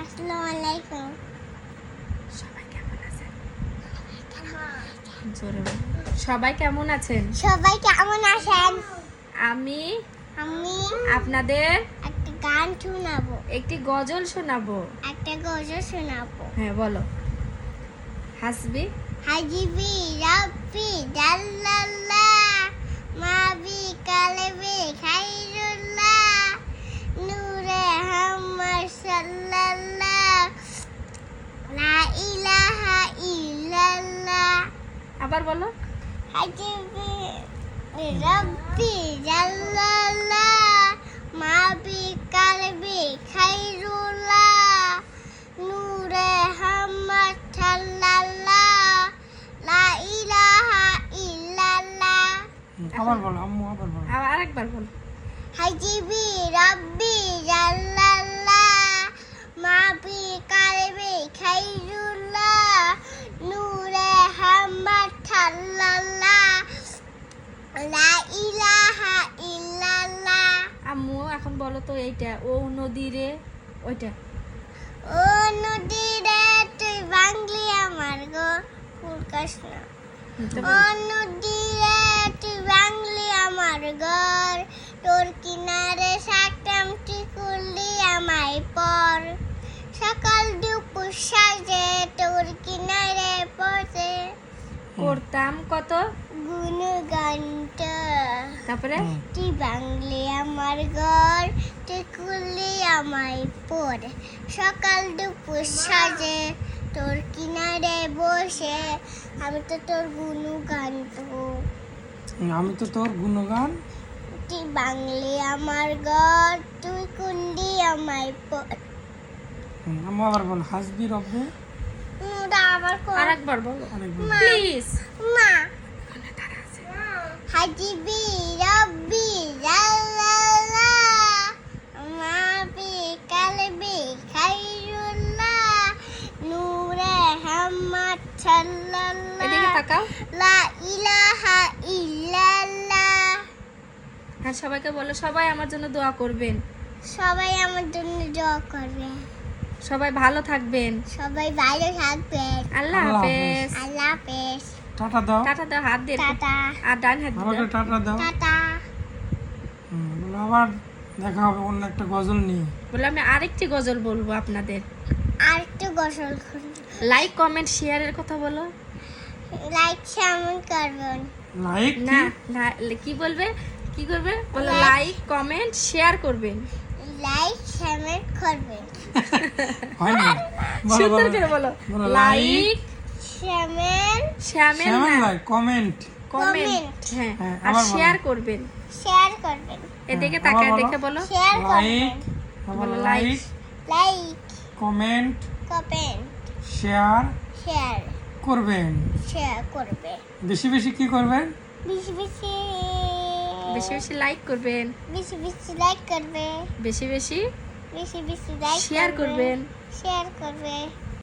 আসসালামু আলাইকুম সবাই কেমন আছেন? সবাই কেমন আছেন? সবাই কেমন আছেন? আমি আমি আপনাদের একটা গান শোনাবো। একটি গজল শোনাবো। একটা গজল শোনাবো। হ্যাঁ বলো। হাসবি? হাজিবি রাব্বি জাল্লাল্লাহ মাবি কালবি খাইরুল্লাহ নূরে হাম্মার সাল্লাল্লাহ লা ইলাহা ইল্লাল্লাহ আবার বলো। হাজিবি রাব্বি জাল্লাল্লাহ মাবি কালবি খাইরুল্লাহ নূরে হাম্মাদ সাল্লাল্লাহ লা ইলাহা ইল্লাল্লাহ আবার বলো আম্মু আবার বলো। আবার আরেকবার বলো। হাজিবি রাব্বি জাল্লাল্লাহ মাবি কালবি খাইরুল্লাহ নূরে হাম্মাদ সাল্লাল্লাহ লা ইলাহা ইল্লাল্লাহ। আম্মু এখন বলো তো এইটা ও নদীরে ওইটা। ও নদীরে তুই বাংলি আমার গো না। ও। নদীরে তুই বাংলি আমার ঘর তোর কিনারে সাকটাম তুই করলি আমায় পর। সকাল দুপুর করতাম কত? গুণগানটা। তারপরে? টি বাংলি আমার ঘর তুই করলি আমায় পড়ে। সকাল দুপুর সাজে তোর কিনারে বসে। আমি তো তোর গুনু গান আমি তো তোর গুণগান? তুই বাংলি আমার ঘর তুই কুন্ডি আমায় আম্মু আবার বলো হাসবি রব্বে? ওটা আবার আরেকবার বলো প্লিজ মা হাজিবি রব্বি জাল্লাল্লাহ মাবি কালবি খাইরুল্লাহ নূরে হাম্মাদ এদিকে তাকাও। লা ইলাহা ইল্লাল্লাহ। হ্যাঁ সবাইকে বলো সবাই আমার জন্য দোয়া করবেন। সবাই আমার জন্য দোয়া করবে। সবাই ভালো থাকবেন। সবাই ভালো থাকবেন। আল্লাহ হাফেজ। আল্লাহ হাফেজ। টাটা দাও। টাটা দাও হাত দিয়ে টাটা। আর ডান হাত দিয়ে। টাটা দাও। টাটা। আবার দেখা হবে অন্য একটা গজল নিয়ে। বলে আমি আরেকটি গজল বলব আপনাদের। আর একটু গোসল করুন লাইক কমেন্ট শেয়ারের কথা বলো। লাইক সামন করবেন। লাইক না না কি বলবে? কি করবে? বলো লাইক কমেন্ট শেয়ার করবেন। লাইক সামন করবেন। হয় সুন্দর করে বলো বলো, লাইক কমেন্ট কমেন্ট হ্যাঁ হ্যাঁ, আর শেয়ার করবেন। শেয়ার করবেন। এদিকে তাকায় দেখে বলো। শেয়ার করবেন। লাইক বলো like like like comment comment share share করবেন। শেয়ার করবে। বেশি বেশি কি করবেন? বেশি বেশি বেশি বেশি লাইক করবেন। বেশি বেশি লাইক করবে। বেশি বেশি বেশি বেশি লাইক শেয়ার করবেন। শেয়ার করবে